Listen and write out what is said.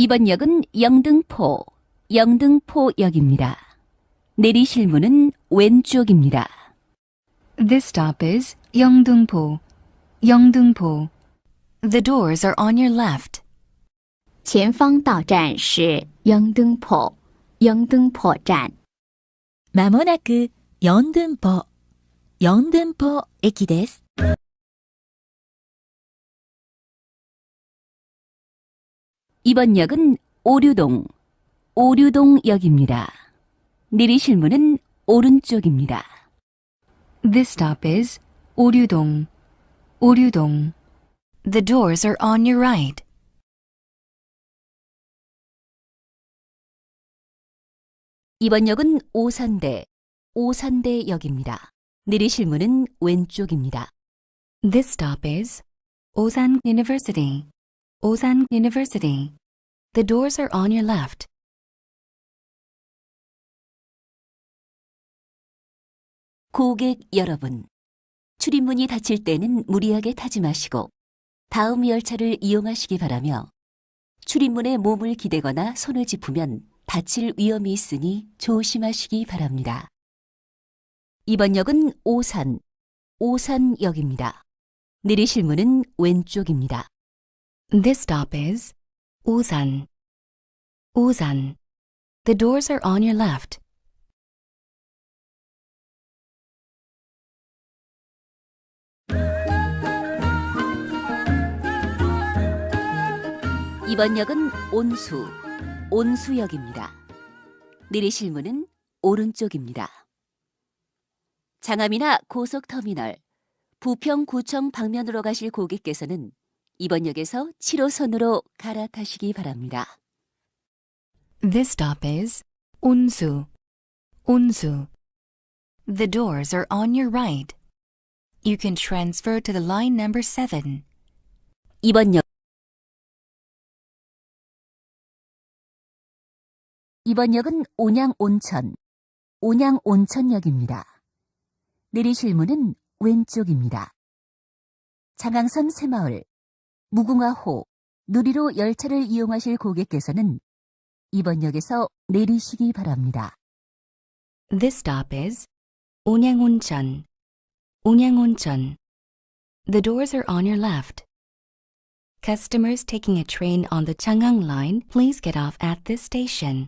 이번 역은 영등포, 영등포역입니다. 내리실 문은 왼쪽입니다. This stop is Yeongdeungpo. Yeongdeungpo. The doors are on your left. 前方到站是영등포，영등포站。まもなく、四등포、四등포駅です。 이번 역은 오류동, 오류동역입니다. 내리실 문은 오른쪽입니다. This stop is Oryudong. Oryudong. The doors are on your right. 이번 역은 오산대, 오산대역입니다. 내리실 문은 왼쪽입니다. This stop is Osan University. Osan University. The doors are on your left. 고객 여러분, 출입문이 닫힐 때는 무리하게 타지 마시고 다음 열차를 이용하시기 바라며 출입문에 몸을 기대거나 손을 짚으면 다칠 위험이 있으니 조심하시기 바랍니다. 이번 역은 오산, 오산역입니다. 내리실 문은 왼쪽입니다. This stop is Osan. Osan. The doors are on your left. 이번 역은 온수, 온수역입니다. 내리실 문은 오른쪽입니다. 장암이나 고속터미널, 부평구청 방면으로 가실 고객께서는 이번 역에서 7호선으로 갈아타시기 바랍니다. This stop is Unsu. Unsu. The doors are on your right. You can transfer to the line number 7. 이번 역 이번 역은 온양 온천, 온양 온천역입니다. 내리실 문은 왼쪽입니다. 장항선 새마을, 무궁화호, 누리로 열차를 이용하실 고객께서는 이번 역에서 내리시기 바랍니다. This stop is Onyangoncheon. Onyangoncheon. The doors are on your left. Customers taking a train on the Changang line, please get off at this station.